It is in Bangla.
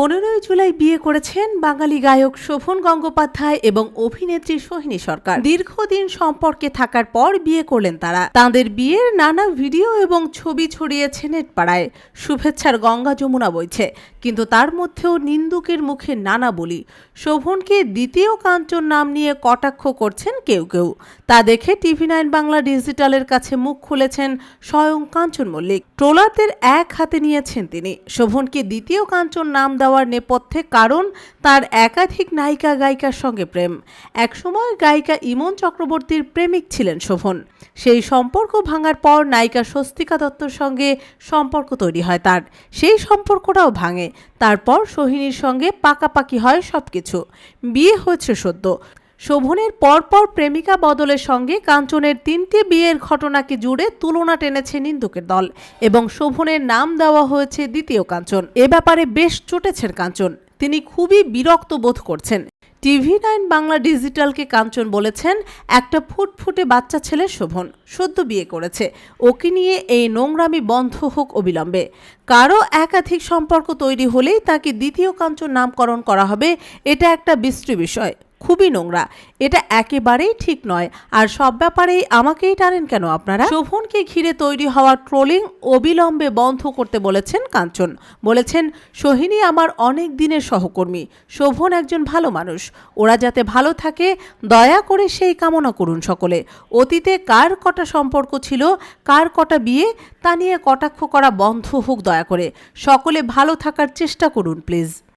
পনেরোই জুলাই বিয়ে করেছেন বাঙালি গায়ক শোভন গঙ্গোপাধ্যায় এবং অভিনেত্রী সোহিনী সরকার। দীর্ঘদিন সম্পর্কে থাকার পর বিয়ে করলেন তারা। তাদের বিয়ের নানা ভিডিও এবং ছবি ছড়িয়েছে নেটপাড়ায় শুভেচ্ছার গঙ্গা যমুনা বইছে। কিন্তু তার মধ্যেও নিন্দুকের মুখে নানা বলি। শোভনকে দ্বিতীয় কাঞ্চন নাম নিয়ে কটাক্ষ করছেন কেউ কেউ। তা দেখে টিভি নাইন বাংলা ডিজিটালের কাছে মুখ খুলেছেন স্বয়ং কাঞ্চন মল্লিক। ট্রোলারদের এক হাতে নিয়েছেন তিনি। শোভনকে দ্বিতীয় কাঞ্চন নাম দেওয়ার নেপথ্যে কারণ তার একাধিক নায়িকা গায়িকার সঙ্গে প্রেম। একসময় গায়িকা ইমন চক্রবর্তীর প্রেমিক ছিলেন শোভন। সেই সম্পর্ক ভাঙার পর নায়িকা স্বস্তিকা দত্তর সঙ্গে সম্পর্ক তৈরি হয় তার। সেই সম্পর্কটাও ভাঙে। তারপর সোহিনীর সঙ্গে পাকাপাকি হয় সব কিছু বিয়ে হয়েছে সদ্য। শোভনের পরপর প্রেমিকা বদলের সঙ্গে কাঞ্চনের তিনটি বিয়ের ঘটনাকে জুড়ে তুলনা টেনেছে নিন্দুকের দল এবং শোভনের নাম দেওয়া হয়েছে দ্বিতীয় কাঞ্চন। এ ব্যাপারে বেশ চটেছেন কাঞ্চন। তিনি খুবই বিরক্ত বোধ করছেন। টিভি নাইন বাংলা ডিজিটালকে কাঞ্চন বলেছেন, একটা ফুটফুটে বাচ্চা ছেলে শোভন, সদ্য বিয়ে করেছে। ওকে নিয়ে এই নোংরামি বন্ধ হোক অবিলম্বে। কারও একাধিক সম্পর্ক তৈরি হলেই তাকে দ্বিতীয় কাঞ্চন নামকরণ করা হবে, এটা একটা বিশ্রী বিষয়। খুবই নোংরা। এটা একেবারেই ঠিক নয়। আর সব ব্যাপারেই আমাকেই টানেন কেন আপনারা? শোভনকে ঘিরে তৈরি হওয়া ট্রোলিং অবিলম্বে বন্ধ করতে বলেছেন কাঞ্চন। বলেছেন, সোহিনী আমার অনেক দিনের সহকর্মী। শোভন একজন ভালো মানুষ। ওরা যাতে ভালো থাকে, দয়া করে সেই কামনা করুন সকলে। অতীতে কার কটা সম্পর্ক ছিল, কার কটা বিয়ে, তা নিয়ে কটাক্ষ করা বন্ধ হোক দয়া করে। সকলে ভালো থাকার চেষ্টা করুন, প্লিজ।